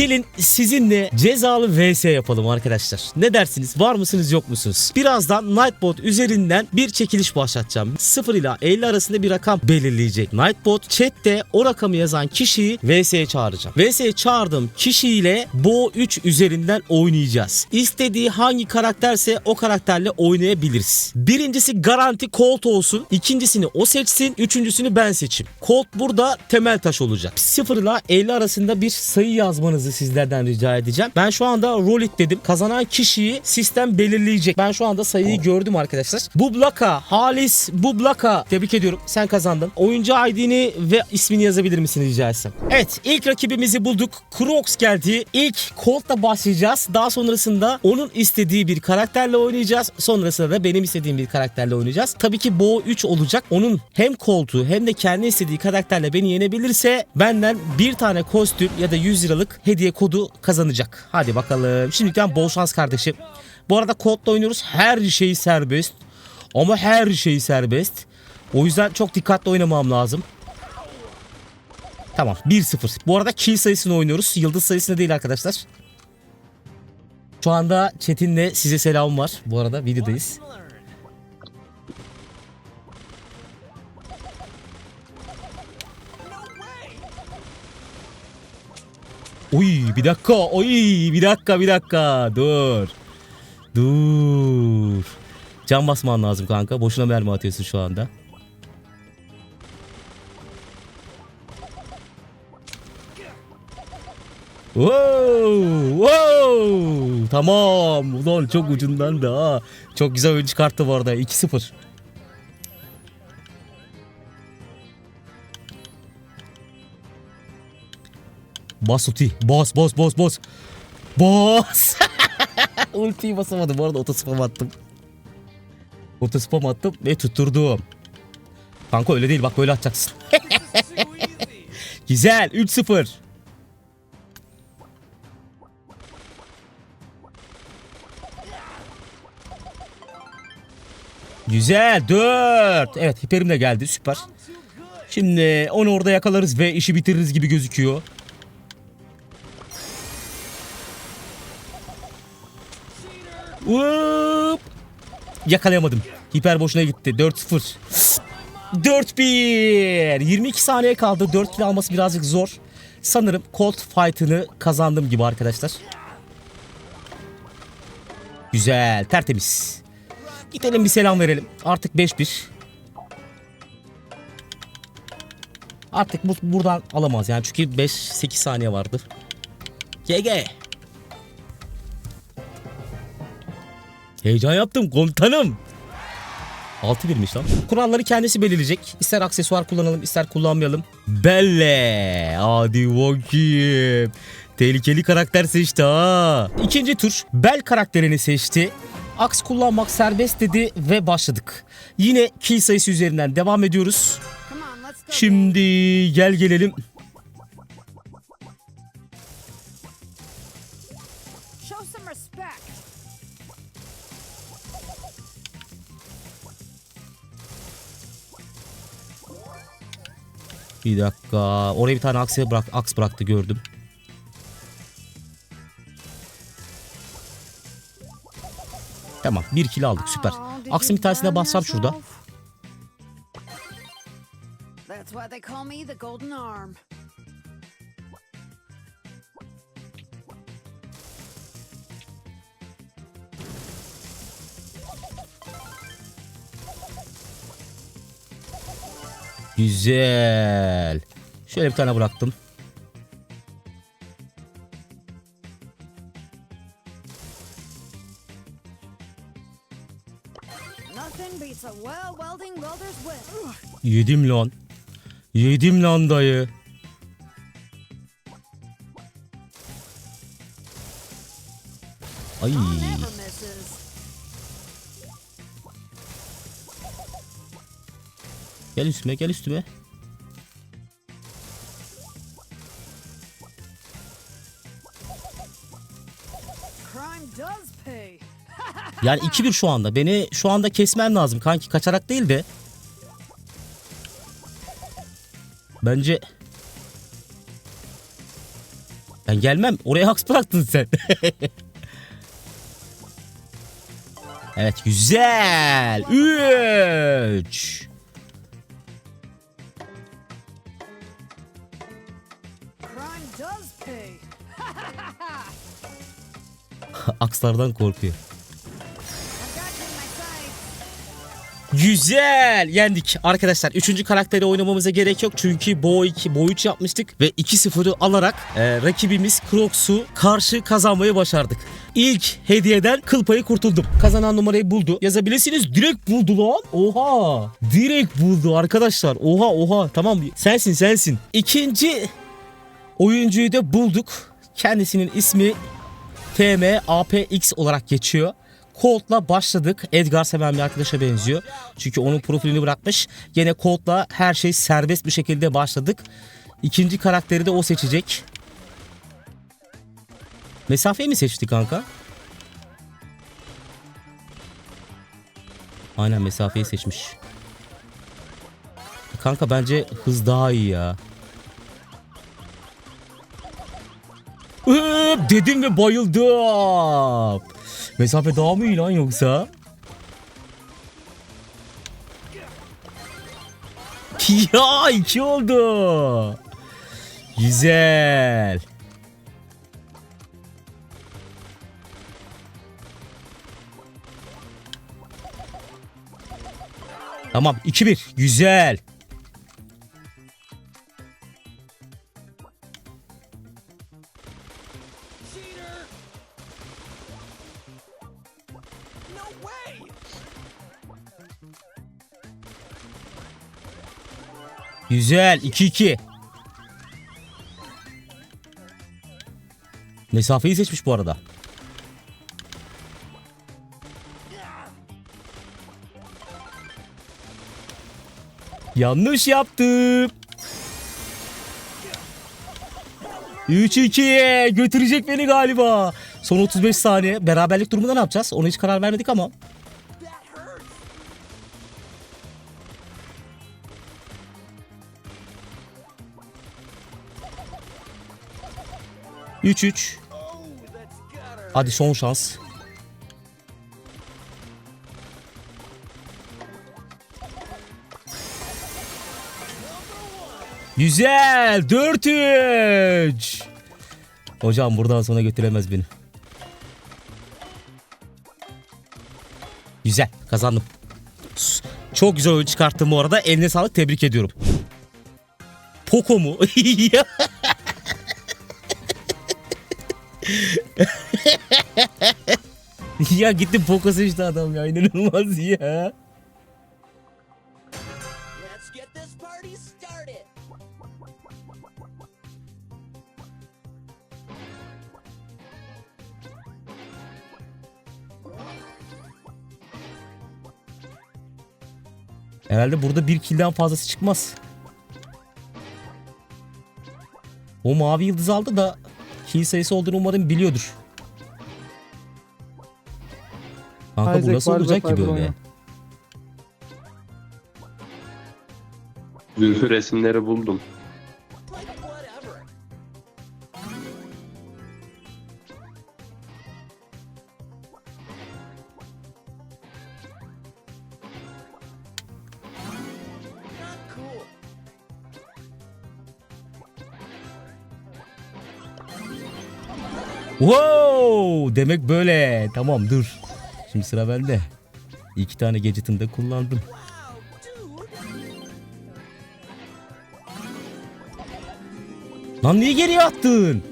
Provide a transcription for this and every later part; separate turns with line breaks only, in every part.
Gelin sizinle cezalı vs yapalım arkadaşlar. Ne dersiniz? Var mısınız yok musunuz? Birazdan Nightbot üzerinden bir çekiliş başlatacağım. 0 ile 50 arasında bir rakam belirleyecek. Nightbot chatte o rakamı yazan kişiyi vs'ye çağıracağım. vs'ye çağırdığım kişiyle Bo 3 üzerinden oynayacağız. İstediği hangi karakterse o karakterle oynayabiliriz. Birincisi garanti Colt olsun. İkincisini o seçsin. Üçüncüsünü ben seçeyim. Colt burada temel taş olacak. 0 ile 50 arasında bir sayı yazmanızı sizlerden rica edeceğim. Ben şu anda roll it dedim. Kazanan kişiyi sistem belirleyecek. Ben şu anda sayıyı gördüm arkadaşlar. Bublaka, Halis Bublaka. Tebrik ediyorum. Sen kazandın. Oyuncu ID'ni ve ismini yazabilir misin rica etsem? Evet ilk rakibimizi bulduk. Crocs geldi. İlk Colt'la başlayacağız. Daha sonrasında onun istediği bir karakterle oynayacağız. Sonrasında da benim istediğim bir karakterle oynayacağız. Tabii ki Bo 3 olacak. Onun hem Colt'u hem de kendi istediği karakterle beni yenebilirse benden bir tane kostüm ya da 100 liralık hediye kodu kazanacak. Hadi bakalım. Şimdiden bol şans kardeşim. Bu arada Colt'la oynuyoruz. Her şey serbest. Ama her şey serbest. O yüzden çok dikkatli oynamam lazım. Tamam 1-0. Bu arada kill sayısını oynuyoruz. Yıldız sayısını değil arkadaşlar. Şu anda Çetin'le size selam var. Bu arada videodayız. Uy bir dakika. Oy bir dakika bir dakika. Dur. Dur. Can basman lazım kanka. Boşuna mermi atıyorsun şu anda. Wow, wow. Tamam. Ulan çok ucundan da. Çok güzel oyun çıkarttı bu arada. 2-0. Bas ulti. Bas bas bas bas. Bas. Ultiyi basamadım. Bu arada otospam attım. Otospam attım ve tutturdum. Kanka öyle değil bak böyle atacaksın. Güzel 3-0. Güzel 4. Evet hiperim de geldi süper. Şimdi onu orada yakalarız ve işi bitiririz gibi gözüküyor. Hop. Yakalayamadım. Hiper boşuna gitti. 4-0. 4-1. 22 saniye kaldı. 4 kill alması birazcık zor. Sanırım Colt fight'ını kazandım gibi arkadaşlar. Güzel. Tertemiz. Gidelim bir selam verelim. Artık 5-1. Artık bu buradan alamaz yani çünkü 5-8 saniye vardı. GG. Heyecan yaptım komutanım. 6 birmiş lan. Kuralları kendisi belirleyecek. İster aksesuar kullanalım ister kullanmayalım. Belle. Hadi bakayım. Tehlikeli karakter seçti ha. İkinci tur Bel karakterini seçti. Aks kullanmak serbest dedi ve başladık. Yine kill sayısı üzerinden devam ediyoruz. Şimdi gel gelelim. Bir dakika. Oraya bir tane akse bırak, aks bıraktı gördüm. Tamam bir kill aldık süper. Aksın bir tanesine bassam şurada.
That's why they call me the Golden Arm.
Güzel. Şöyle bir tane bıraktım. Yedim lan. Yedim lan dayı. Ay. Gel üstüme gel üstüme. Yani 2-1 şu anda. Beni şu anda kesmen lazım kanki. Kaçarak değil de. Bence Ben gelmem. Oraya haks bıraktın sen. evet güzel. 3. Akslardan korkuyor. Güzel yendik arkadaşlar. Üçüncü karakteri oynamamıza gerek yok. Çünkü Bo 2, Bo 3 yapmıştık. Ve 2-0'ı alarak e, rakibimiz Crocs'u karşı kazanmayı başardık. İlk hediyeden kıl payı kurtuldum. Kazanan numarayı buldu. Yazabilirsiniz. Direkt buldu lan. Oha. Direkt buldu arkadaşlar. Oha oha. Tamam sensin sensin. İkinci oyuncuyu da bulduk. Kendisinin ismi TMAPX olarak geçiyor. Colt'la başladık. Edgar seven bir arkadaşa benziyor. Çünkü onun profilini bırakmış. Gene Colt'la her şey serbest bir şekilde başladık. İkinci karakteri de o seçecek. Mesafeyi mi seçti kanka? Aynen mesafeyi seçmiş. Kanka bence hız daha iyi ya. Üp dedim ve bayıldım. Mesafe daha mı iyi lan yoksa? Ya iki oldu. Güzel. Tamam 2-1. Güzel. Güzel 2-2. Mesafeyi seçmiş bu arada. Yanlış yaptım. 3-2 götürecek beni galiba. Son 35 saniye. Beraberlik durumunda ne yapacağız? Ona hiç karar vermedik ama. Üç üç. Hadi son şans. Güzel. 4-3. Hocam buradan sonra götüremez beni. Güzel. Kazandım. Çok güzel oyun çıkarttım bu arada. Eline sağlık. Tebrik ediyorum. Poco mu? Ya. ya gitti Poco seçti adam ya. İnanılmaz ya. Herhalde burada bir kilden fazlası çıkmaz. O mavi yıldız aldı da kill sayısı olduğunu umarım biliyordur. Kanka bu
Isaac
nasıl
var,
olacak ki
Zephyr
böyle?
oynuyor.
Zülfü resimleri buldum.
Wow! Demek böyle. Tamam dur. Şimdi sıra bende. İki tane gadget'ını da kullandım. Lan niye geriye attın?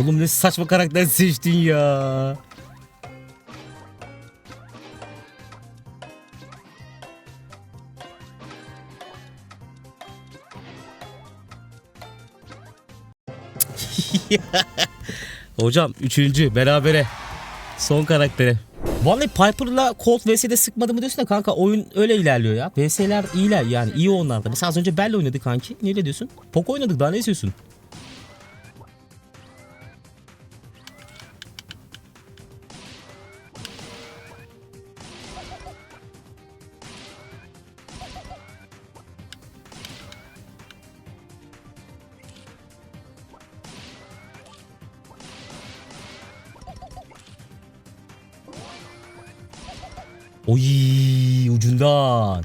Oğlum ne saçma karakter seçtin ya. Hocam üçüncü berabere. Son karakteri. Vallahi Piper'la Colt VS'de sıkmadı mı diyorsun da kanka oyun öyle ilerliyor ya. VS'ler iyiler yani iyi onlarda. Mesela az önce Bell'le oynadı kanki. Ne diyorsun? Pok oynadık daha ne istiyorsun? Oy ucundan.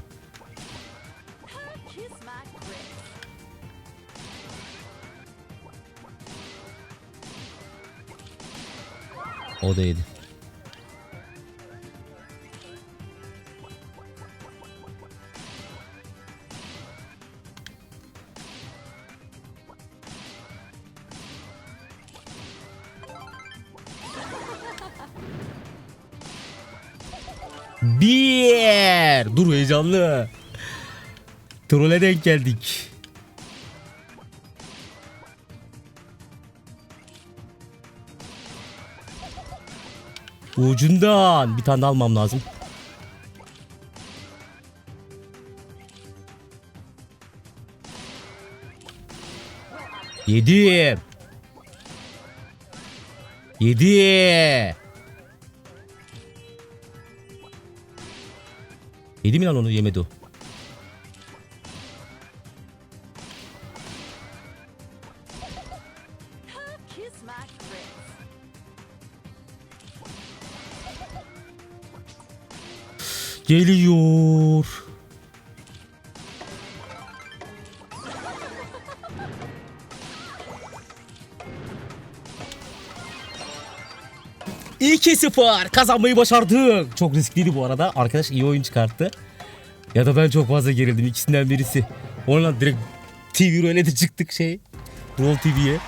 O da yedi. Bir. Dur heyecanlı. Trole denk geldik. Ucundan. Bir tane almam lazım. Yedim. Yedi. 이름이 안 오는
예매도
예리요 0 kazanmayı başardık. Çok riskliydi bu arada. Arkadaş iyi oyun çıkarttı. Ya da ben çok fazla gerildim ikisinden birisi. Oradan direkt TV Royale'de çıktık şey. Roll TV'ye.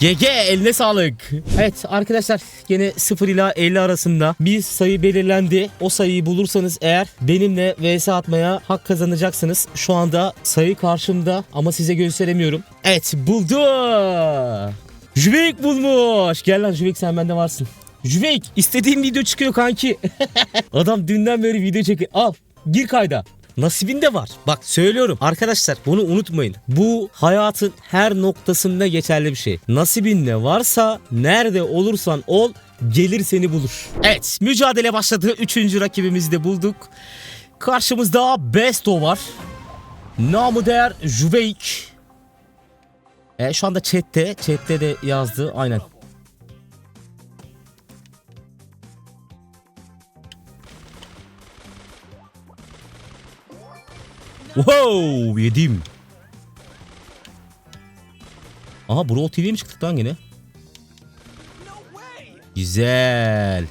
GG eline sağlık. Evet arkadaşlar yine 0 ila 50 arasında bir sayı belirlendi. O sayıyı bulursanız eğer benimle vs atmaya hak kazanacaksınız. Şu anda sayı karşımda ama size gösteremiyorum. Evet buldu. Jüvik bulmuş. Gel lan Jüvik sen bende varsın. Jüveyk istediğin video çıkıyor kanki. Adam dünden beri video çekiyor. Al gir kayda. Nasibinde var. Bak söylüyorum arkadaşlar bunu unutmayın. Bu hayatın her noktasında geçerli bir şey. Nasibinde varsa nerede olursan ol gelir seni bulur. Evet mücadele başladı. Üçüncü rakibimizi de bulduk. Karşımızda Besto var. Namı değer Jüveyk. E, şu anda chatte. Chatte de yazdı. Aynen. Wow yedim. Aha Brawl TV'ye mi çıktık lan gene? Güzel.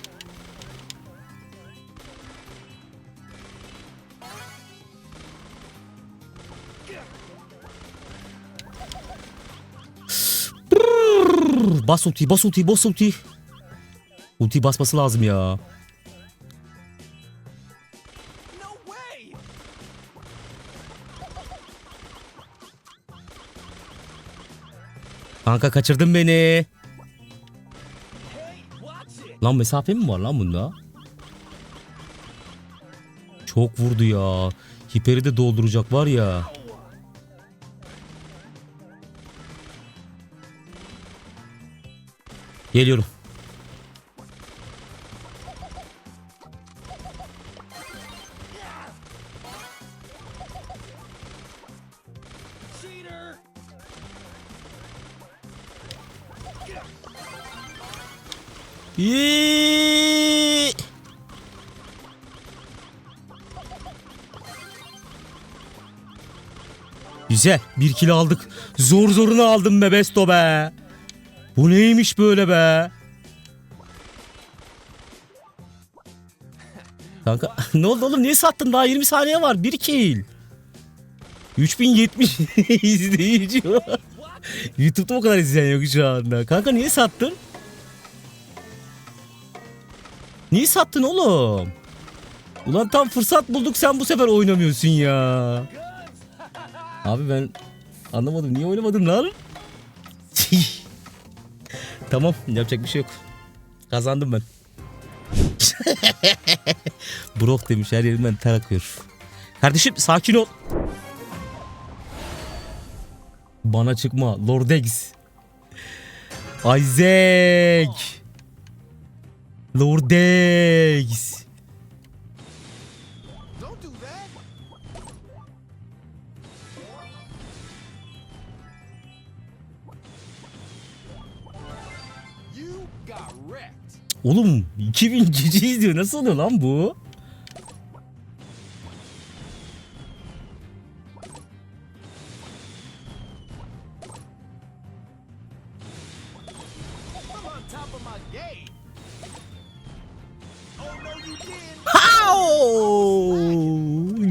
Bas ultiyi bas ultiyi bas ultiyi. Ultiyi basması lazım ya. Kanka kaçırdın beni. Lan mesafe mi var lan bunda? Çok vurdu ya. Hiperi de dolduracak var ya. Geliyorum. Güzel. Bir kilo aldık. Zor zorunu aldım be Besto be. Bu neymiş böyle be? Kanka ne oldu oğlum niye sattın daha 20 saniye var 1 kill. 3070 izleyici var. YouTube'da o kadar izleyen yok şu anda. Kanka niye sattın? Niye sattın oğlum? Ulan tam fırsat bulduk sen bu sefer oynamıyorsun ya. Abi ben anlamadım niye oynamadın lan? Tamam yapacak bir şey yok. Kazandım ben. Brok demiş her yerimden ter akıyor. Kardeşim sakin ol. Bana çıkma Lordex. Isaac. Lordex. Oğlum 2000 cici izliyor. Nasıl oluyor lan bu?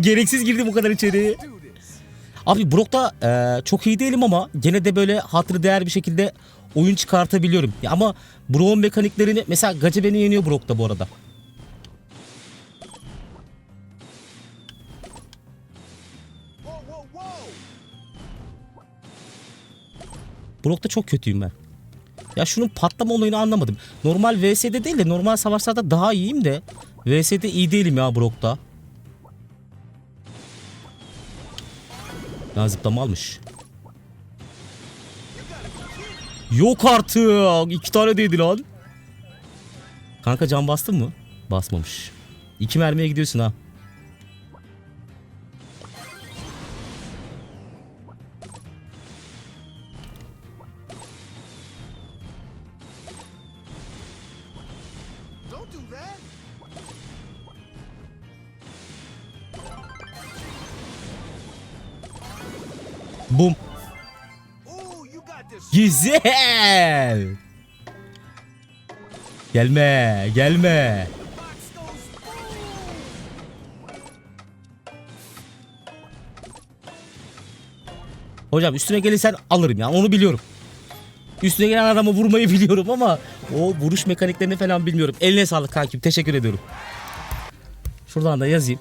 Gereksiz girdi bu kadar içeri. Abi Brock'ta e, çok iyi değilim ama gene de böyle hatırı değer bir şekilde oyun çıkartabiliyorum. Ya ama Brock'un mekaniklerini mesela Gace beni yeniyor Brock'ta bu arada. Brock'ta çok kötüyüm ben. Ya şunun patlama olayını anlamadım. Normal VS'de değil de normal savaşlarda daha iyiyim de VS'de iyi değilim ya Brock'ta. Ya zıplama almış. Yok artık. İki tane değdi lan. Kanka can bastın mı? Basmamış. İki mermiye gidiyorsun ha. Güzel. Gelme, gelme. Hocam üstüne gelirsen alırım ya onu biliyorum. Üstüne gelen adamı vurmayı biliyorum ama o vuruş mekaniklerini falan bilmiyorum. Eline sağlık kankim teşekkür ediyorum. Şuradan da yazayım.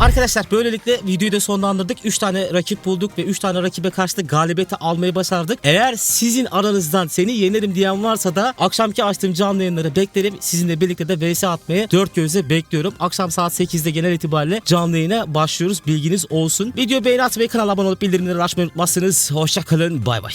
Arkadaşlar böylelikle videoyu da sonlandırdık. 3 tane rakip bulduk ve 3 tane rakibe karşı galibiyeti almayı başardık. Eğer sizin aranızdan seni yenerim diyen varsa da akşamki açtığım canlı yayınları beklerim. Sizinle birlikte de vs atmaya dört gözle bekliyorum. Akşam saat 8'de genel itibariyle canlı yayına başlıyoruz. Bilginiz olsun. Video beğeni atmayı, kanala abone olup bildirimleri açmayı unutmazsınız. Hoşçakalın. Bay bay.